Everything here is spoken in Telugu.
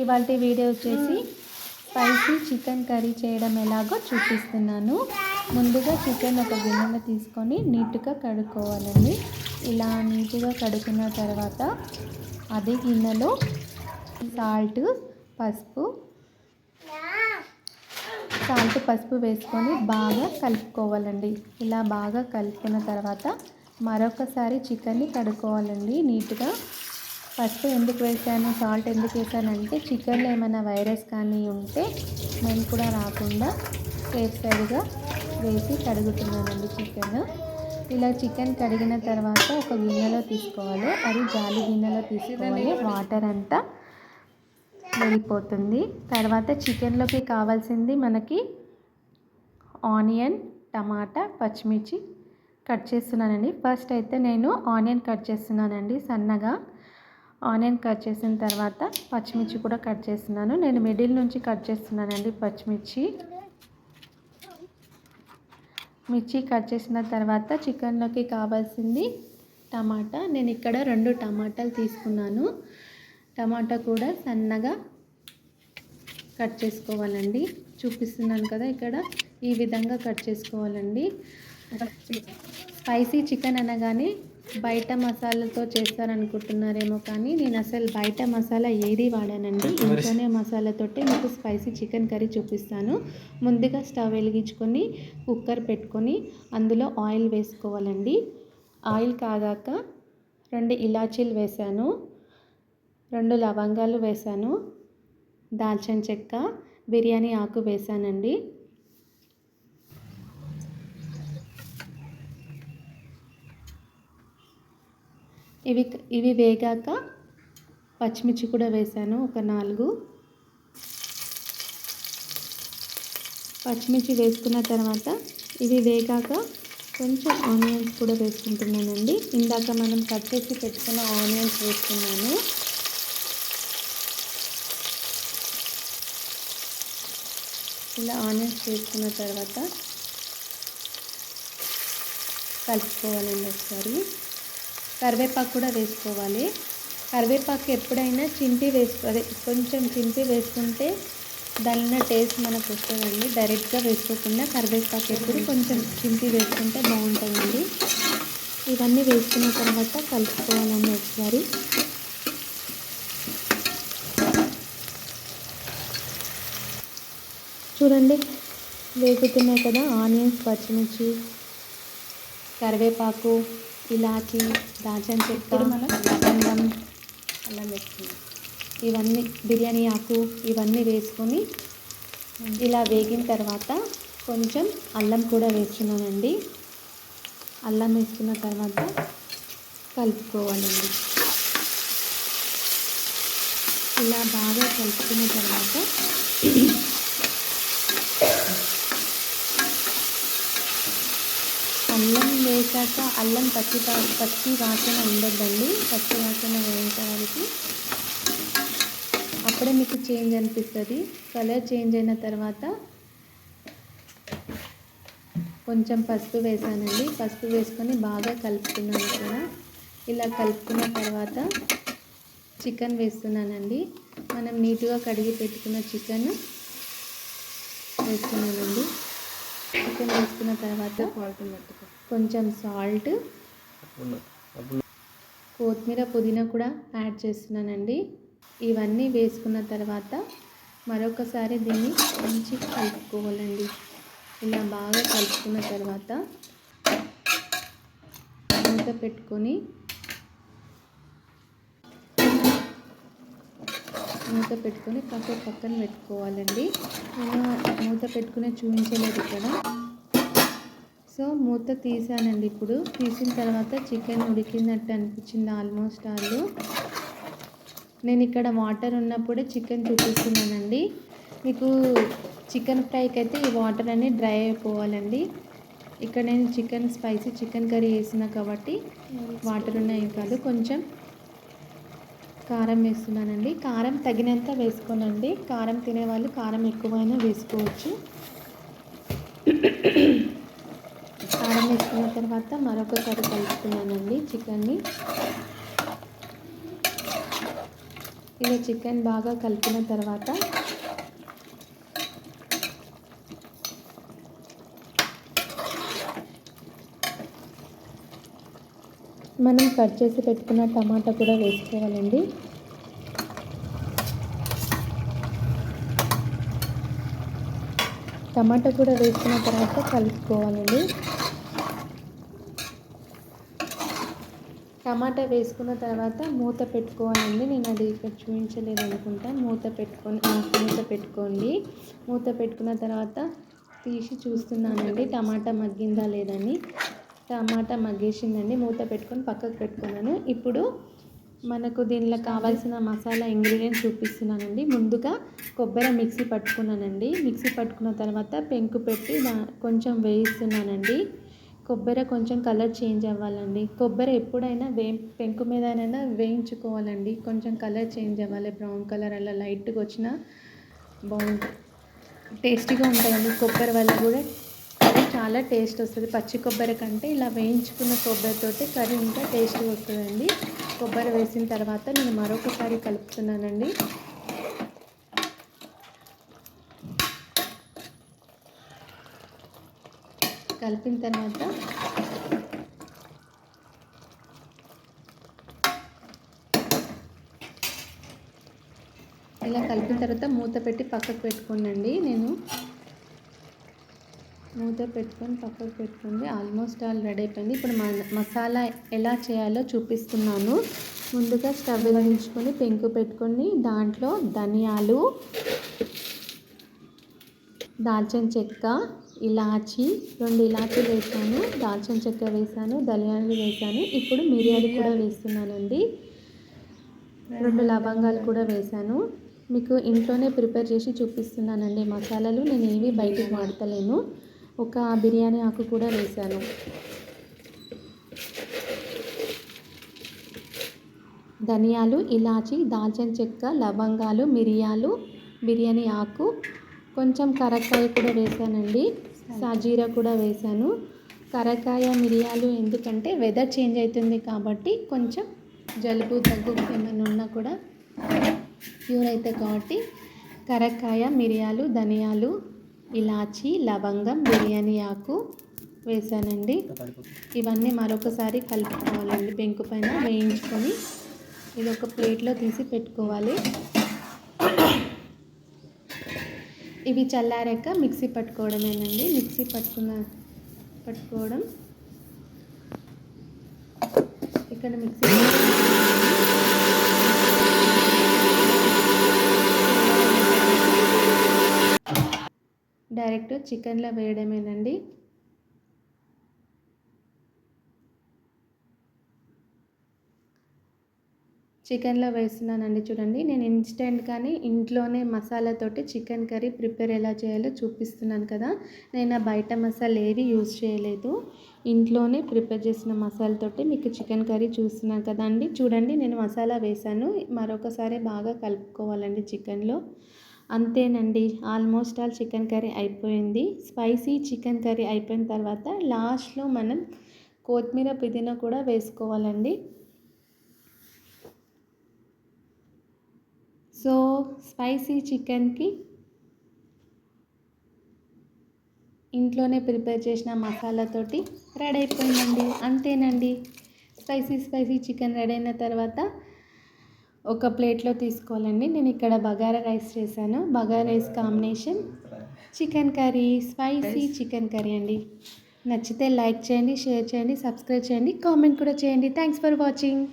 ఇవాళ వీడియో వచ్చేసి స్పైసీ చికెన్ కర్రీ చేయడం ఎలాగో చూపిస్తున్నాను. ముందుగా చికెన్ ఒక గిన్నెలో తీసుకొని నీట్గా కడుక్కోవాలండి. ఇలా నీట్గా కడుక్కున్న తర్వాత అదే గిన్నెలో సాల్ట్ పసుపు సాల్ట్ పసుపు వేసుకొని బాగా కలుపుకోవాలండి. ఇలా బాగా కలుపుకున్న తర్వాత మరొకసారి చికెన్ని కడుక్కోవాలండి నీట్గా. పసుపు ఎందుకు వేసాను సాల్ట్ ఎందుకు వేసానంటే చికెన్లో ఏమైనా వైరస్ కానీ ఉంటే మేము కూడా రాకుండా సేఫ్ సైడ్గా వేసి కడుగుతున్నానండి చికెన్. ఇలా చికెన్ కడిగిన తర్వాత ఒక గిన్నెలో తీసుకోవాలి. అది జాలి గిన్నెలో తీసుకోవాలి. వాటర్ అంతా వెళ్ళిపోతుంది. తర్వాత చికెన్లోకి కావాల్సింది మనకి ఆనియన్ టమాటా పచ్చిమిర్చి కట్ చేస్తున్నానండి. ఫస్ట్ అయితే నేను ఆనియన్ కట్ చేస్తున్నానండి సన్నగా. ఆనియన్ కట్ చేసిన తర్వాత పచ్చిమిర్చి కూడా కట్ చేస్తున్నాను. నేను మిడిల్ నుంచి కట్ చేస్తున్నానండి పచ్చిమిర్చి. మిర్చి కట్ చేసిన తర్వాత చికెన్లోకి కావాల్సింది టమాటా. నేను ఇక్కడ రెండు టమాటాలు తీసుకున్నాను. టమాటా కూడా సన్నగా కట్ చేసుకోవాలండి. చూపిస్తున్నాను కదా ఇక్కడ. ఈ విధంగా కట్ చేసుకోవాలండి. స్పైసీ చికెన్ అనగానే బయట మసాలాతో చేస్తారనుకుంటున్నారేమో కానీ నేను అసలు బయట మసాలా ఏది వాడానండి. ఇంట్లోనే మసాలాతోటి మీకు స్పైసీ చికెన్ కర్రీ చూపిస్తాను. ముందుగా స్టవ్ వెలిగించుకొని కుక్కర్ పెట్టుకొని అందులో ఆయిల్ వేసుకోవాలండి. ఆయిల్ కాగాక రెండు ఇలాచీలు వేసాను రెండు లవంగాలు వేసాను దాల్చిన చెక్క బిర్యానీ ఆకు వేసానండి ఇవి ఇవి వేగాక పచ్చిమిర్చి కూడా వేసాను ఒక నాలుగు. పచ్చిమిర్చి వేసుకున్న తర్వాత ఇవి వేగాక కొంచెం ఆనియన్స్ కూడా వేసుకుంటున్నానండి. ఇందాక మనం కట్ చేసి పెట్టుకున్న ఆనియన్స్ వేసుకున్నాను. ఇలా ఆనియన్స్ వేసుకున్న తర్వాత కలుపుకోవాలండి ఒకసారి. కరివేపాకు కూడా వేసుకోవాలి. కరివేపాకు ఎప్పుడైనా చింపి వేసుకో అదే కొంచెం చింపి వేసుకుంటే దానిలో టేస్ట్ మనకు వస్తుందండి. డైరెక్ట్గా వేసుకోకుండా కరివేపాకు ఎప్పుడు కొంచెం చింపి వేసుకుంటే బాగుంటుందండి. ఇవన్నీ వేసుకున్న తర్వాత కలుపుకోవాలండి ఒకసారి. చూడండి వేగుతున్నాయి కదా ఆనియన్స్ పచ్చిమిర్చి కరివేపాకు. ఇలాచి దాల్చిన చెక్క లవంగం అల్లం వేసుకున్నాం ఇవన్నీ బిర్యానీ ఆకు ఇవన్నీ వేసుకొని ఇలా వేగిన తర్వాత కొంచెం అల్లం కూడా వేస్తున్నానండి. అల్లం వేసుకున్న తర్వాత కలుపుకోవాలండి. ఇలా బాగా కలుపుకున్న తర్వాత అల్లం వేసాక అల్లం పచ్చి పచ్చి వాసన ఉండొద్దండి. పచ్చి వాసన వేయించడానికి అప్పుడే మీకు చేంజ్ అనిపిస్తుంది. కలర్ చేంజ్ అయిన తర్వాత కొంచెం పసుపు వేసానండి పసుపు వేసుకొని బాగా కలుపుకున్నాను ఇక్కడ. ఇలా కలుపుకున్న తర్వాత చికెన్ వేస్తున్నానండి. మనం నీట్గా కడిగి పెట్టుకున్న చికెన్ వేస్తున్నానండి. చికెన్ వేసుకున్న తర్వాత కొంచెం సాల్ట్ కొత్తిమీర పుదీనా కూడా యాడ్ చేస్తున్నానండి. ఇవన్నీ వేసుకున్న తర్వాత మరొకసారి దీన్ని మంచి కలుపుకోవాలండి. ఇలా బాగా కలుపుకున్న తర్వాత మూత పెట్టుకొని మూత పెట్టుకొని కాసేపు పక్కన పెట్టుకోవాలండి. నేను మూత పెట్టుకునే చూపించలేదు ఇక్కడ. సో మూత తీసానండి ఇప్పుడు. తీసిన తర్వాత చికెన్ ఉడికినట్టు అనిపించింది ఆల్మోస్ట్ ఆల్ నేను ఇక్కడ వాటర్ ఉన్నప్పుడే చికెన్ చూపిస్తున్నానండి. మీకు చికెన్ ఫ్రైకి అయితే ఈ వాటర్ అన్ని డ్రై అయిపోవాలండి. ఇక్కడ నేను చికెన్ స్పైసీ చికెన్ కర్రీ వేసిన కాబట్టి వాటర్ ఉన్నాయి కాదు కొంచెం కారం వేస్తున్నానండి. కారం తగినంత వేసుకోనండి. కారం తినేవాళ్ళు కారం ఎక్కువైనా వేసుకోవచ్చు. కారం వేసుకున్న తర్వాత మరొకసారి కలుపుకున్నానండి చికెన్ని. ఇలా చికెన్ బాగా కలిపిన తర్వాత మనం కట్ చేసి పెట్టుకున్న టమాటా కూడా వేసుకోవాలండి. టమాటా కూడా వేసుకున్న తర్వాత కలుపుకోవాలండి. టమాటా వేసుకున్న తర్వాత మూత పెట్టుకోవాలండి. నేను అది ఇక్కడ చూపించలేదు అనుకుంటా. మూత పెట్టుకొని మూత పెట్టుకోండి. మూత పెట్టుకున్న తర్వాత తీసి చూస్తున్నానండి. టమాటా మగ్గిందా లేదని. టమాటా మగ్గేసిందండి. మూత పెట్టుకొని పక్కకు పెట్టుకున్నాను. ఇప్పుడు మనకు దీనిలో కావాల్సిన మసాలా ఇంగ్రీడియంట్స్ చూపిస్తున్నానండి. ముందుగా కొబ్బరి మిక్సీ పట్టుకున్నానండి. మిక్సీ పట్టుకున్న తర్వాత పెంకు పెట్టి కొంచెం వేయిస్తున్నానండి. కొబ్బరి కొంచెం కలర్ చేంజ్ అవ్వాలండి. కొబ్బరి ఎప్పుడైనా వే పెంకు మీదనైనా వేయించుకోవాలండి. కొంచెం కలర్ చేంజ్ అవ్వాలి. బ్రౌన్ కలర్ అలా లైట్గా వచ్చిన బాగుంటుంది. టేస్టీగా ఉంటాయండి. కొబ్బరి వల్ల కూడా కర్రీ చాలా టేస్ట్ వస్తుంది. పచ్చి కొబ్బరి కంటే ఇలా వేయించుకున్న కొబ్బరితోటి కర్రీ ఇంకా టేస్ట్గా వస్తుందండి. కొబ్బరి వేసిన తర్వాత నేను మరొకసారి కలుపుతున్నానండి. కలిపిన తర్వాత ఇలా కలిపిన తర్వాత మూత పెట్టి పక్కకు పెట్టుకోండి నేను మూత పెట్టుకొని పక్కకు పెట్టుకోండి. ఆల్మోస్ట్ ఆల్ రెడీ అయిపోయింది. ఇప్పుడు మసాలా ఎలా చేయాలో చూపిస్తున్నాను. ముందుగా స్టవ్ వెలిగించుకొని పెంకు పెట్టుకొని దాంట్లో ధనియాలు దాల్చిన చెక్క ఇలాచి రెండు ఇలాచీలు వేసాను దాల్చిన చెక్క వేసాను ధనియాలు వేసాను. ఇప్పుడు మిరియాలు కూడా వేస్తున్నానండి. రెండు లవంగాలు కూడా వేసాను. మీకు ఇంట్లోనే ప్రిపేర్ చేసి చూపిస్తున్నానండి మసాలాలు. నేను ఏవి బయటకు వాడతలేను. ఒక బిర్యానీ ఆకు కూడా వేశాను ధనియాలు ఇలాచి దాల్చిన చెక్క లవంగాలు మిరియాలు బిర్యానీ ఆకు. కొంచెం కరక్కాయ కూడా వేసానండి. సాజీరా కూడా వేసాను కరకాయ మిరియాలు ఎందుకంటే వెదర్ చేంజ్ అవుతుంది కాబట్టి కొంచెం జలుబు దగ్గు ఏమైనా ఉన్నా కూడా క్యూర్ అవుతాయి కాబట్టి కరకాయ మిరియాలు ధనియాలు ఇలాచి లవంగం బిర్యానీ ఆకు వేసానండి ఇవన్నీ మరొకసారి కలుపుకోవాలండి. పెంకు పైన వేయించుకొని ఇది ఒక ప్లేట్లో తీసి పెట్టుకోవాలి. ఇవి చల్లారాక మిక్సీ పట్టుకోవడమేనండి. మిక్సీ పట్టుకున్న పట్టుకోవడం. ఇక్కడ మిక్సీ డైరెక్ట్ చికెన్లో వేయడమేనండి. చికెన్లో వేస్తున్నానండి. చూడండి నేను ఇన్స్టెంట్ కానీ ఇంట్లోనే మసాలాతోటి చికెన్ కర్రీ ప్రిపేర్ ఎలా చేయాలో చూపిస్తున్నాను కదా. నేను బయట మసాలా ఏవి యూజ్ చేయలేదు. ఇంట్లోనే ప్రిపేర్ చేసిన మసాలాతోటి మీకు చికెన్ కర్రీ చూస్తున్నాను కదా అండి. చూడండి నేను మసాలా వేసాను మరొకసారి బాగా కలుపుకోవాలండి చికెన్లో. అంతేనండి ఆల్మోస్ట్ ఆల్ చికెన్ కర్రీ అయిపోయింది. స్పైసీ చికెన్ కర్రీ అయిపోయిన తర్వాత లాస్ట్లో మనం కొత్తిమీర పుదీనా కూడా వేసుకోవాలండి. సో స్పైసీ చికెన్కి ఇంట్లోనే ప్రిపేర్ చేసిన మసాలాతోటి రెడీ అయిపోయిందండి. అంతేనండి. స్పైసీ స్పైసీ చికెన్ రెడీ అయిన తర్వాత ఒక ప్లేట్లో తీసుకోవాలండి. నేను ఇక్కడ బగారా రైస్ చేశాను. Bagara rice combination chicken curry spicy chicken curry అండి. నచ్చితే లైక్ చేయండి షేర్ చేయండి సబ్స్క్రైబ్ చేయండి కామెంట్ కూడా చేయండి. Thanks for watching.